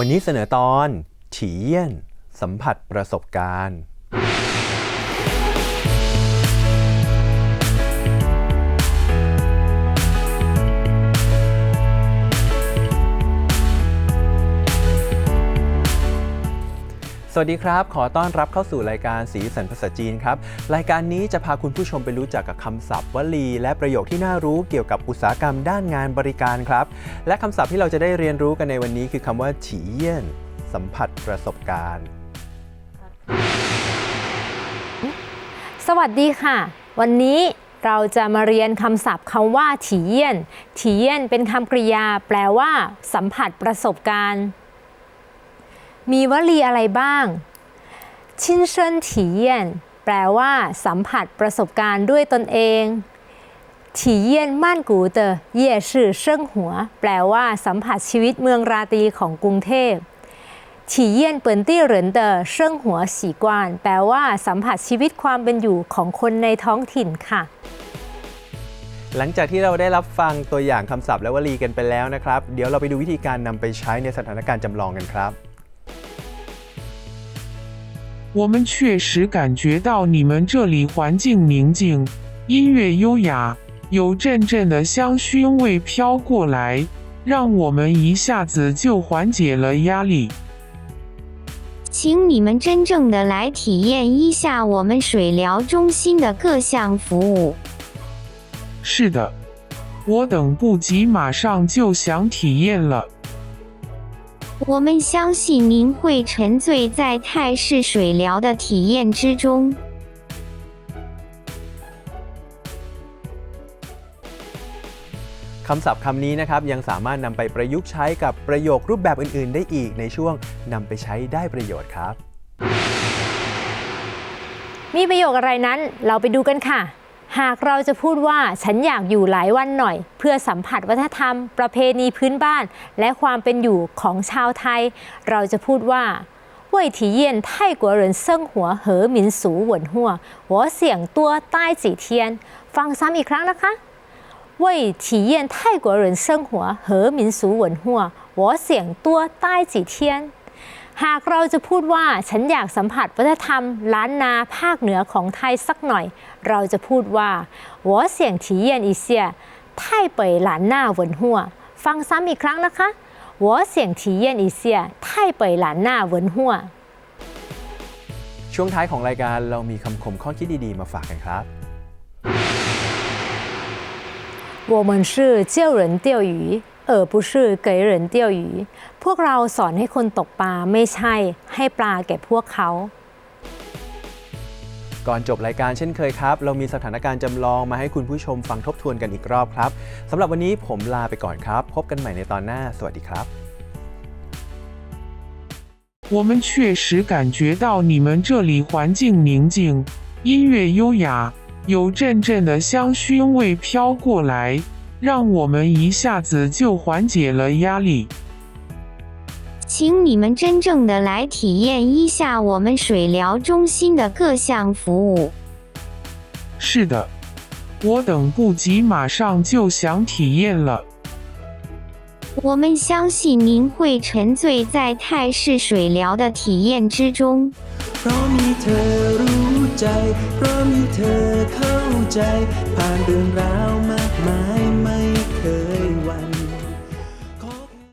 วันนี้เสนอตอนฉีเยี่ยน สัมผัสประสบการณ์ สวัสดีครับ ขอต้อนรับเข้าสู่รายการสีสันภาษาจีนครับ รายการนี้จะพาคุณผู้ชมไปรู้จักกับคำศัพท์วลี และประโยคที่น่ารู้เกี่ยวกับอุตสาหกรรมด้านงานบริการครับ และคำศัพท์ที่เราจะได้เรียนรู้กันในวันนี้คือคำว่าฉีเยี่ยน สัมผัสประสบการณ์ สวัสดีค่ะ วันนี้เราจะมาเรียนคำศัพท์คำว่าถีเยี่ยนถีเยี่ยนเป็นคำกริยา แปลว่า สัมผัสประสบการณ์ มีวลีอะไรบ้างชินเชิญถีเยียนแปลว่า สัมผัสประสบการณ์ด้วยตนเองถีเยียนม่านกูเตอเย่ชื่อเชิงหัว แปลว่า สัมผัสชีวิตเมืองราตรีของกรุงเทพฉีเยี่ยนเปิ่ตี้เหรินเตอเชิงหัวสีกวนแปลว่า สัมผัสชีวิตความเป็นอยู่ของคนในท้องถิ่นค่ะ หลังจากที่เราได้รับฟังตัวอย่างคำศัพท์และวลีกันไปแล้วนะครับ เดี๋ยวเราไปดูวิธีการนำไปใช้ในสถานการณ์จำลองกันครับ 我们确实感觉到你们这里环境宁静，音乐优雅，有阵阵的香薰味飘过来，让我们一下子就缓解了压力。请你们真正的来体验一下我们水疗中心的各项服务。是的，我等不及，马上就想体验了。我们相信您会沉醉在泰式水疗的体验之中。 คำศัพท์คำนี้นะครับยังสามารถนำไปประยุกต์ใช้กับประโยครูปแบบอื่น ๆ ได้อีกในช่วงนำไปใช้ได้ประโยชน์ครับ มีประโยคอะไรนั้นเราไปดูกันค่ะ หากเราจะพูดว่าฉันอยากอยู่หลายวันหน่อย เพื่อสัมผัสวัฒนธรรม ประเพณีพื้นบ้าน และความเป็นอยู่ของชาวไทย เราจะพูดว่า为体验泰国人生活和民俗文化我想多待几天ฟังซ้ำอีกครั้งนะคะ为体验泰国人生活和民俗文化我想多待几天 หากเราจะพูดว่าฉันอยากสัมผัสวัฒนธรรมล้านนาภาคเหนือของไทยสักหน่อย เราจะพูดว่า我想体验一下ไทเป่ยล้านนา文化ฟังซ้ำอีกครั้งนะคะ我想体验一下ไทเป่ยล้านนา文化 ช่วงท้ายของรายการเรามีคำคมข้อคิดดี ๆ มาฝากกันครับ 我们是教人钓鱼 而不是给人钓鱼พวกเราสอนให้คนตกปลาไม่ใช่ให้ปลาแก่พวกเขา ก่อนจบรายการเช่นเคยครับ เรามีสถานการณ์จำลองมาให้คุณผู้ชมฟังทบทวนกันอีกรอบครับสำหรับวันนี้ผมลาไปก่อนครับ พบกันใหม่ในตอนหน้า สวัสดีครับ 我们确实感觉到你们这里环境宁静，音乐优雅，有阵阵的香薰味飘过来， 让我们一下子就缓解了压力。请你们真正的来体验一下我们水疗中心的各项服务。是的，我等不及，马上就想体验了。我们相信您会沉醉在泰式水疗的体验之中。 เพราะมีเธอรู้ใจ เพราะมีเธอเข้า ใจ ผ่านเรื่องราวมากมายไม่เคยวัน